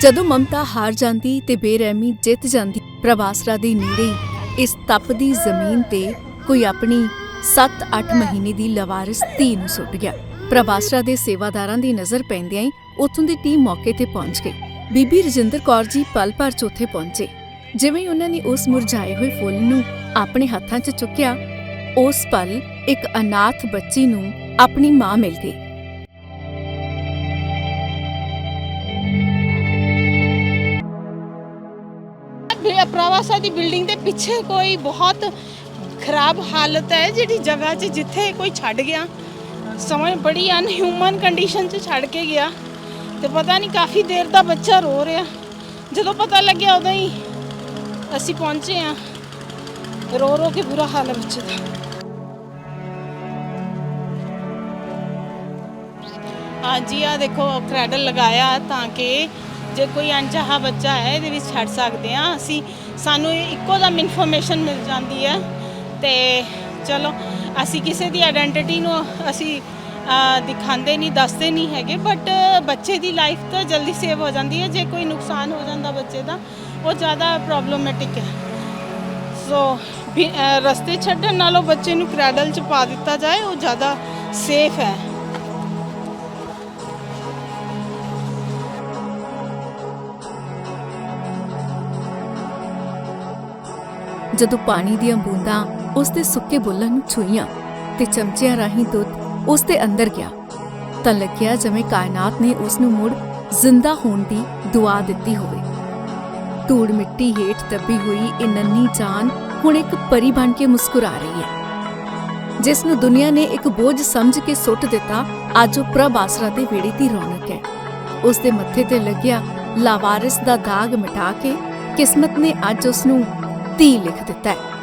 ਜਦੋਂ ਮਮਤਾ ਹਾਰ ਜਾਂਦੀ ਤੇ ਬੇਰਹਿਮੀ ਜਿੱਤ ਜਾਂਦੀ ਪ੍ਰਭਾਸਰਾ ਦੇ ਨੇੜੇ ਇਸ ਤਪਦੀ ਜ਼ਮੀਨ ਤੇ ਕੋਈ ਆਪਣੀ 7-8 ਮਹੀਨੇ ਦੀ ਲਵਾਰਿਸ ਧੀ ਨੂੰ ਸੁੱਟ ਗਿਆ। ਪ੍ਰਭਾਸਰਾ ਦੇ ਸੇਵਾਦਾਰਾਂ ਦੀ ਨਜ਼ਰ ਪੈਂਦਿਆਂ ਹੀ ਉੱਥੋਂ ਦੀ ਟੀਮ ਮੌਕੇ ਤੇ ਪਹੁੰਚ ਗਈ। ਬੀਬੀ ਰਜਿੰਦਰ ਕੌਰ ਜੀ ਪਲ ਭਰ ਚ ਪਹੁੰਚੇ। ਜਿਵੇਂ ਉਹਨਾਂ ਨੇ ਉਸ ਮੁਰਝਾਏ ਹੋਏ ਫੁੱਲ ਨੂੰ ਆਪਣੇ ਹੱਥਾਂ 'ਚ ਚੁੱਕਿਆ, ਉਸ ਪਲ ਇੱਕ ਅਨਾਥ ਬੱਚੀ ਨੂੰ ਆਪਣੀ ਮਾਂ ਮਿਲ ਗਈ। ਬਿ- ਦੀ ਬਿਲਡਿੰਗ ਦੇ ਪਿੱਛੇ ਕੋਈ ਬਹੁਤ ਖਰਾਬ ਹਾਲਤ ਹੈ ਜਿਹੜੀ ਜਗ੍ਹਾ 'ਚ ਜਿੱਥੇ ਕੋਈ ਛੱਡ ਗਿਆ। ਸਮਝ ਬੜੀ ਅਨਹਿਊਮਨ ਕੰਡੀਸ਼ਨ 'ਚ ਛੱਡ ਕੇ ਗਿਆ। ਤੇ ਪਤਾ ਨਹੀਂ ਕਾਫੀ ਦੇਰ ਦਾ ਬੱਚਾ ਰੋ ਰਿਹਾ। ਜਦੋਂ ਪਤਾ ਲੱਗਿਆ ਉਦੋਂ ਹੀ ਅਸੀਂ ਪਹੁੰਚੇ ਆ ਰੋ ਰੋ ਕੇ ਬੁਰਾ ਹਾਲ ਹੈ ਬੱਚੇ ਦਾ। ਹਾਂਜੀ ਆ ਦੇਖੋ ਕ੍ਰੈਡਲ ਲਗਾਇਆ ਤਾਂ ਕਿ ਜੇ ਕੋਈ ਅਣਚਾਹਾ ਬੱਚਾ ਹੈ, ਇਹਦੇ ਵਿੱਚ ਛੱਡ ਸਕਦੇ ਆ ਅਸੀਂ, ਸਾਨੂੰ ਇੱਕੋ ਦਮ ਇਨਫੋਰਮੇਸ਼ਨ ਮਿਲ ਜਾਂਦੀ ਹੈ। ਤੇ ਚਲੋ, ਅਸੀਂ ਕਿਸੇ ਦੀ ਆਇਡੈਂਟੀਟੀ ਨੂੰ ਅਸੀਂ ਦਿਖਾਉਂਦੇ ਨਹੀਂ, ਦੱਸਦੇ ਨਹੀਂ ਹੈਗੇ ਬਟ ਬੱਚੇ ਦੀ ਲਾਈਫ ਤਾਂ ਜਲਦੀ ਸੇਵ ਹੋ ਜਾਂਦੀ ਹੈ। ਜੇ ਕੋਈ ਨੁਕਸਾਨ ਹੋ ਜਾਂਦਾ ਬੱਚੇ ਦਾ, ਉਹ ਜ਼ਿਆਦਾ ਪ੍ਰੋਬਲਮੈਟਿਕ ਹੈ। ਸੋ ਰਸਤੇ ਛੱਡਣ ਨਾਲੋਂ ਬੱਚੇ ਨੂੰ ਕ੍ਰੈਡਲ 'ਚ ਪਾ ਦਿੱਤਾ ਜਾਏ, ਉਹ ਜ਼ਿਆਦਾ ਸੇਫ ਹੈ। ਜਦੋਂ ਪਾਣੀ ਦੀਆਂ ਬੂੰਦਾਂ ਉਸ ਦੇ ਸੁੱਕੇ ਬੁੱਲਾਂ ਨੂੰ ਛੂਈਆਂ ਤੇ ਚਮਚਿਆਂ ਰਾਹੀਂ ਦੁੱਧ ਉਸ ਦੇ ਅੰਦਰ ਗਿਆ, ਤਾਂ ਲੱਗਿਆ ਜਿਵੇਂ ਕਾਇਨਾਤ ਨੇ ਉਸ ਨੂੰ ਮੁੜ ਜ਼ਿੰਦਾ ਹੋਣ ਦੀ ਦੁਆ ਦਿੱਤੀ ਹੋਵੇ। ਧੂੜ ਮਿੱਟੀ ਹੇਠ ਦੱਬੀ ਹੋਈ ਇਹ ਨੰਨੀ ਜਾਨ ਹੁਣ ਇੱਕ ਪਰੀ ਬਣ ਕੇ ਮੁਸਕਰਾ ਰਹੀ ਹੈ, ਜਿਸ ਨੂੰ ਦੁਨੀਆ ਨੇ ਇੱਕ ਬੋਝ ਸਮਝ ਕੇ ਸੁੱਟ ਦਿੱਤਾ, ਅੱਜ ਉਹ ਪ੍ਰਭ ਆਸਰਾ ਦੇ ਵੇੜੇ ਦੀ ਰੌਣਕ ਹੈ। ਉਸ ਦੇ ਮੱਥੇ ਤੇ ਲੱਗਿਆ ਲਾਵਾਰਿਸ ਦਾ ਦਾਗ ਮਿਟਾ ਕੇ ਕਿਸਮਤ ਨੇ ਅੱਜ ਉਸ ਨੂੰ ਧੀ ਲਿਖ ਦਿੱਤਾ ਹੈ।